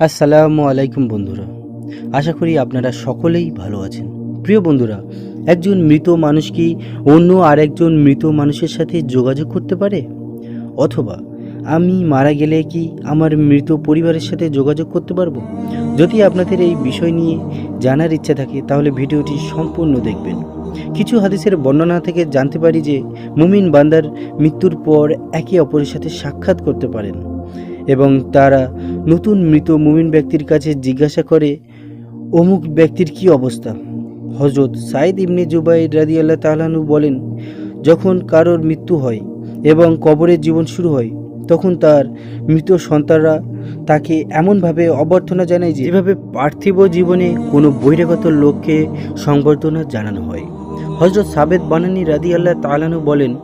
আসসালামু আলাইকুম বন্ধুরা। আশা করি আপনারা সকলেই ভালো আছেন। প্রিয় বন্ধুরা, একজন মৃত মানুষ কি অন্য আরেকজন মৃত মানুষের সাথে যোগাযোগ করতে পারে? অথবা, আমি মারা গেলে কি আমার মৃত পরিবারের সাথে যোগাযোগ করতে পারব? যদি আপনাদের এই বিষয় নিয়ে জানার ইচ্ছা থাকে, তাহলে ভিডিওটি সম্পূর্ণ দেখবেন। কিছু হাদিসের বর্ণনা থেকে জানতে পারি যে মুমিন বান্দার মৃত্যুর পর একে অপরের সাথে সাক্ষাৎ করতে পারেন। এবং তারা নতুন মৃত মুমিন ব্যক্তির কাছে জিজ্ঞাসা করে, অমুক ব্যক্তির কি অবস্থা? হজরত সাইদ ইবনে জুবাইর রাদি আল্লাহ তালানু বলেন, যখন কারোর মৃত্যু হয় এবং কবরের জীবন শুরু হয়, তখন তার মৃত সন্তানরা তাকে এমনভাবে অভ্যর্থনা জানায় যে, যেভাবে পার্থিব জীবনে কোনো বহিরাগত লোককে সংবর্ধনা জানানো হয়। হজরত সাবেদ বানানি রাদি আল্লাহ তালানু বলেন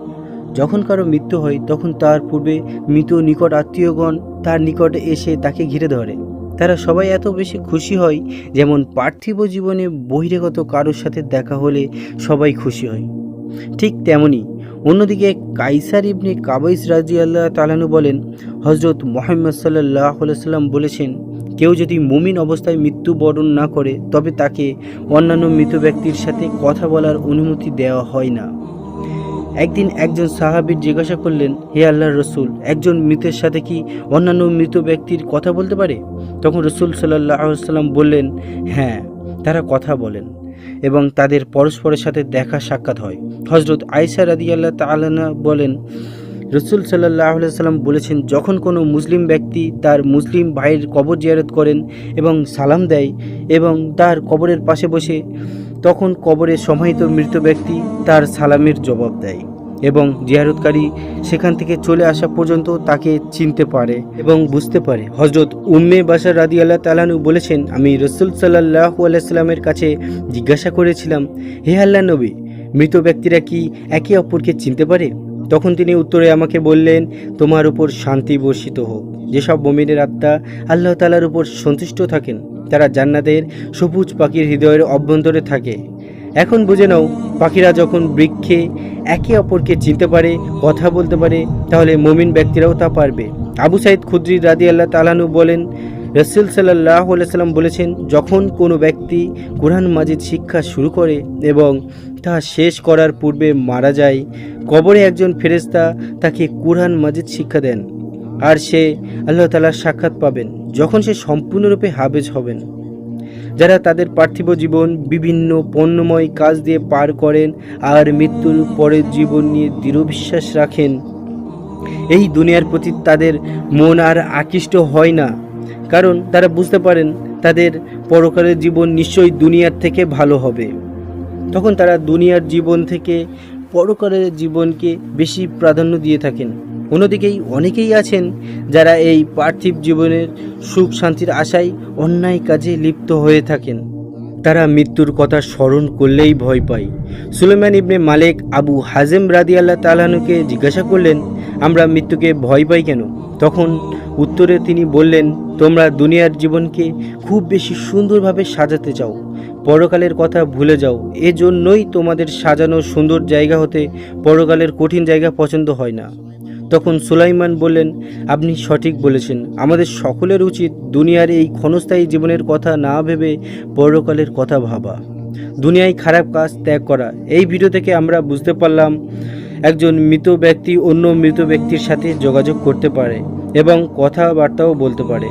যখন কারও মৃত্যু হয়, তখন তার পূর্বে মৃত নিকট আত্মীয়গণ তার নিকটে এসে তাকে ঘিরে ধরে। তারা সবাই এত বেশি খুশি হয় যেমন পার্থিব জীবনে বহিরাগত কারোর সাথে দেখা হলে সবাই খুশি হয়। ঠিক তেমনি অন্যদিকে কাইসার ইবনে কাবাইস রাজি আল্লাহ তালানু বলেন হজরত মোহাম্মদ সাল্লাহ সাল্লাম বলেছেন, কেউ যদি মুমিন অবস্থায় মৃত্যুবরণ না করে, তবে তাকে অন্যান্য মৃত ব্যক্তির সাথে কথা বলার অনুমতি দেওয়া হয় না। একদিন একজন সাহাবির জিজ্ঞাসা করলেন, হে আল্লাহর রসুল, একজন মৃতের সাথে কি অন্যান্য মৃত ব্যক্তির কথা বলতে পারে? তখন রসুল সাল্লাহ সাল্লাম বললেন হ্যাঁ তারা কথা বলেন এবং তাদের পরস্পরের সাথে দেখা সাক্ষাৎ হয়। হজরত আয়সা রাদি আল্লাহ তালানা বলেন, রসুল সাল্লাহ সাল্লাম বলেছেন, যখন কোনো মুসলিম ব্যক্তি তার মুসলিম ভাইয়ের কবর জিয়ারত করেন এবং সালাম দেয় এবং তার কবরের পাশে বসে তখন কবরে সমাহিত মৃত ব্যক্তি তার সালামের জবাব দেয় এবং জিয়ারতকারী সেখান থেকে চলে আসা পর্যন্ত তাকে চিনতে পারে এবং বুঝতে পারে। হজরত উম্মে বাসার রাদি আল্লাহ তালানু বলেছেন, আমি রসুল সাল্লাহ আলাইস্লামের কাছে জিজ্ঞাসা করেছিলাম, হে আল্লাহ নবী, মৃত ব্যক্তিরা কি একে অপরকে চিনতে পারে? তখন তিনি উত্তরে আমাকে বললেন, তোমার উপর শান্তি বর্ষিত হোক। যেসব মমিনের আত্মা আল্লাহ তালার উপর সন্তুষ্ট থাকেন তারা জান্নাতের সবুজ পাখির হৃদয়ের অভ্যন্তরে থাকে। এখন বুঝে নাও, পাখিরা যখন বৃক্ষে একে অপরকে চিনতে পারে, কথা বলতে পারে, তাহলে মমিন ব্যক্তিরাও তা পারবে। আবু সাইদ খুদ্রি রাদি আল্লাহ তালানু বলেন, রসুল সাল্লাহ সাল্লাম বলেছেন, যখন কোনো ব্যক্তি কোরআন মাজিদ শিক্ষা শুরু করে এবং তা শেষ করার পূর্বে মারা যায়, কবরে একজন ফেরেস্তা তাকে কোরআন মাজিদ শিক্ষা দেন। আর সে আল্লাহ তালার সাক্ষাৎ পাবেন, যখন সে সম্পূর্ণরূপে হাবেজ হবেন। যারা তাদের পার্থিব জীবন বিভিন্ন পণ্যময় কাজ দিয়ে পার করেন আর মৃত্যুর পরের জীবন নিয়ে দৃঢ় বিশ্বাস রাখেন, এই দুনিয়ার প্রতি তাদের মন আর আকৃষ্ট হয় না, কারণ তারা বুঝতে পারেন তাদের পরকালের জীবন নিশ্চয়ই দুনিয়ার থেকে ভালো হবে। তখন তারা দুনিয়ার জীবন থেকে পরকালের জীবনকে বেশি প্রাধান্য দিয়ে থাকেন। অন্যদিকেই অনেকেই আছেন যারা এই পার্থিব জীবনের সুখ শান্তির আশায় অন্যায় কাজে লিপ্ত হয়ে থাকেন। তারা মৃত্যুর কথা স্মরণ করলেই ভয় পায়। Suleiman ibn Malik Abu Hazem রাদি আল্লাহ তালানুকে জিজ্ঞাসা করলেন, আমরা মৃত্যুকে ভয় পাই কেন? তখন উত্তরে তিনি বললেন, তোমরা দুনিয়ার জীবনকে খুব বেশি সুন্দরভাবে সাজাতে চাও। পরকালের কথা ভুলে যাও। এজন্যই তোমাদের সাজানো সুন্দর জায়গা হতে পরকালের কঠিন জায়গা পছন্দ হয় না। তখন সুলাইমান বললেন, আপনি সঠিক বলেছেন। আমাদের সকলের উচিত দুনিয়ার এই ক্ষণস্থায়ী জীবনের কথা না ভেবে পরকালের কথা ভাবা। দুনিয়ায় খারাপ কাজ ত্যাগ করা। এই ভিডিও থেকে আমরা বুঝতে পারলাম, একজন মৃত ব্যক্তি অন্য মৃত ব্যক্তির সাথে যোগাযোগ করতে পারে এবং কথাবার্তাও বলতে পারে।